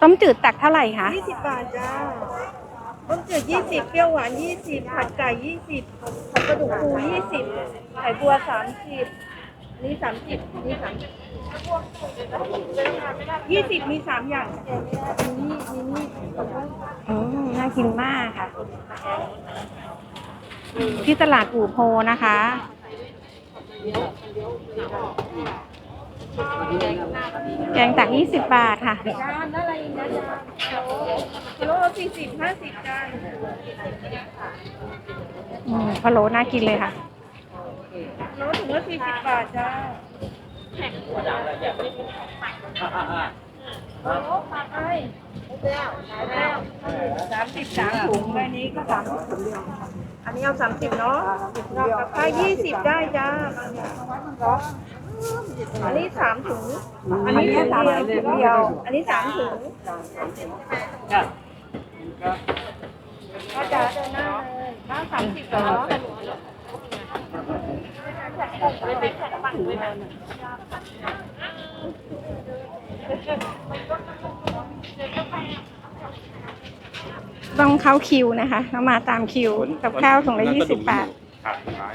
ต้มจืดตักเท่าไหร่คะยี่สิบบาทจ้าต้มจืดยี่สิบเปรี้ยวหวานยี่สิบผัดไก่ยี่สิบผัดกระดูกปูยี่สิบไข่บัวสามสิบนี่สามสิบนี่สามยี่สิบมีสามอย่างมีนี่มีนี่อืมน่ากินมากค่ะ ที่ตลาดอู่โพนะคะ แกงตัก 20 บาทค่ะ จานอะไรนะจานกิโลสี่สิบห้าสิบจานอืมพะโล้น่ากินเลยค่ะ โลถึงละสี่สิบบาทจ้าสามสิบสามถุงใบนี้ก็สามสิบถุงเดียวอันนี้เอาสามสิบเนาะกับข้าวยี่สิบได้จ้า อันนี้สามถุง อันนี้สามถุงเดียว อันนี้สามถุงก็จะเดินหน้าเลยข้าสามสิบเหรอต้องเข้าคิวนะคะ เรามาตามคิว กับข้าวถุงละ20บาทขาทาย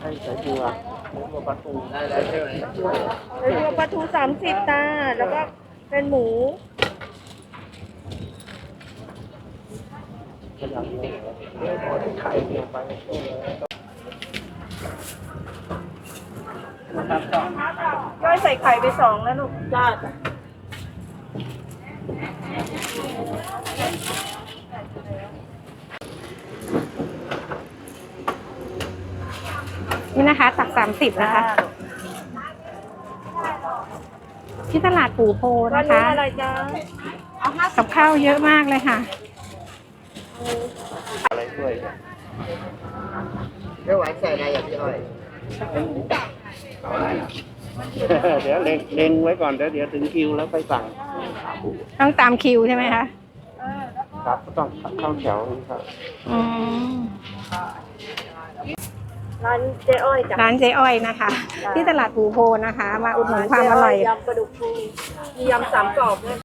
ให้ใส่ตัวตัวประตูได้แล้วใช่ไหมเรือปลาทูสามสิบตา แล้วก็เป็นหมูไข่เที่ยวไปย่อยใส่ไข่ไปสองแล้วลูกจ้า นี่นะคะ ตัก30นะคะ ที่ตลาดปูโพก็นะนี้คะ อะไรจ้ากับข้าวเยอะมากเลยค่ะ อะไรด้วยเที่ยวหวานใส่อะไรอย่างพี่อ้อยเดี๋ยวเล็งเล็งไว้ก่อนเดี๋ยวเดี๋ยวถึงคิวแล้วไปสั่งต้องตามคิวใช่ไหมคะ ครับก็ต้องเข้าแถวครับอืม ร้านเจ๊อ้อยจ้ะ ร้านเจ๊อ้อยนะคะที่ตลาดปูโพนะคะ มาอุดหนุนความอร่อยยำปลาดุกฟูมียำสามกรอบด้วย